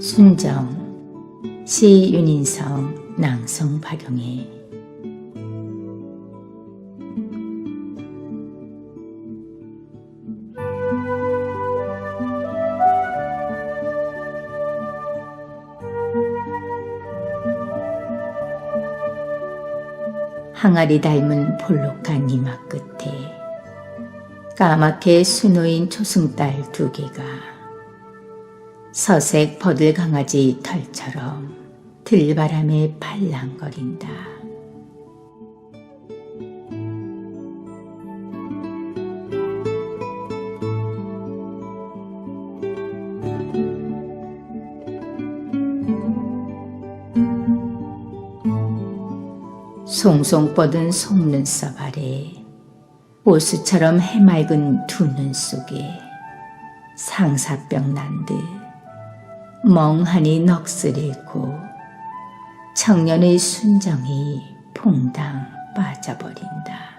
순정 시 윤인성 낭송 박용의 항아리 닮은 볼록한 이마 끝에 까맣게 수놓인 초승달 두 개가 서색 버들 강아지 털처럼 들바람에 팔랑거린다. 송송 뻗은 속눈썹 아래 보수처럼 해맑은 두 눈 속에 상사병 난듯 멍하니 넋을이고 청년의 순정이 퐁당 빠져버린다.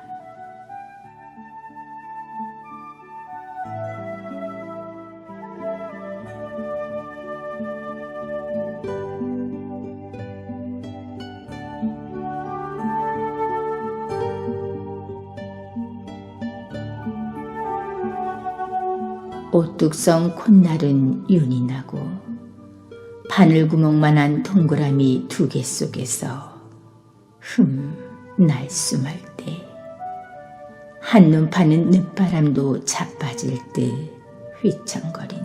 오뚝성 콧날은 윤이 나고 바늘구멍만한 동그라미 두 개 속에서 흠 날숨할 때. 한눈 파는 늦바람도 자빠질 듯 휘청거린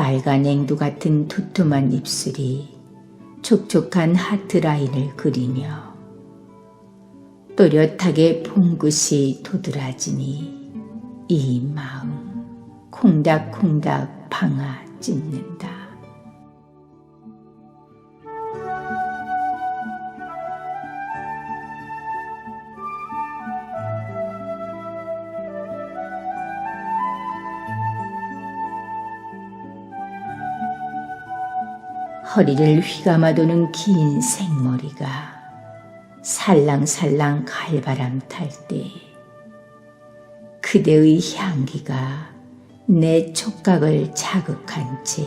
빨간 앵두 같은 두툼한 입술이 촉촉한 하트 라인을 그리며 또렷하게 봉긋이 도드라지니 이 마음 콩닥콩닥 방아 찢는다. 허리를 휘감아도는 긴 생머리가 살랑살랑 칼바람 탈 때 그대의 향기가 내 촉각을 자극한 채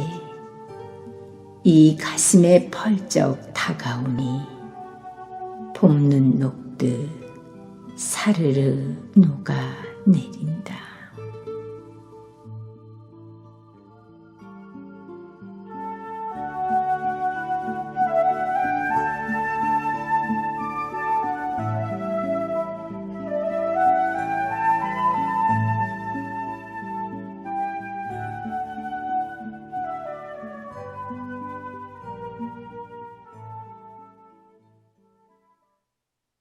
이 가슴에 펄쩍 다가오니 봄눈 녹듯 사르르 녹아 내린다.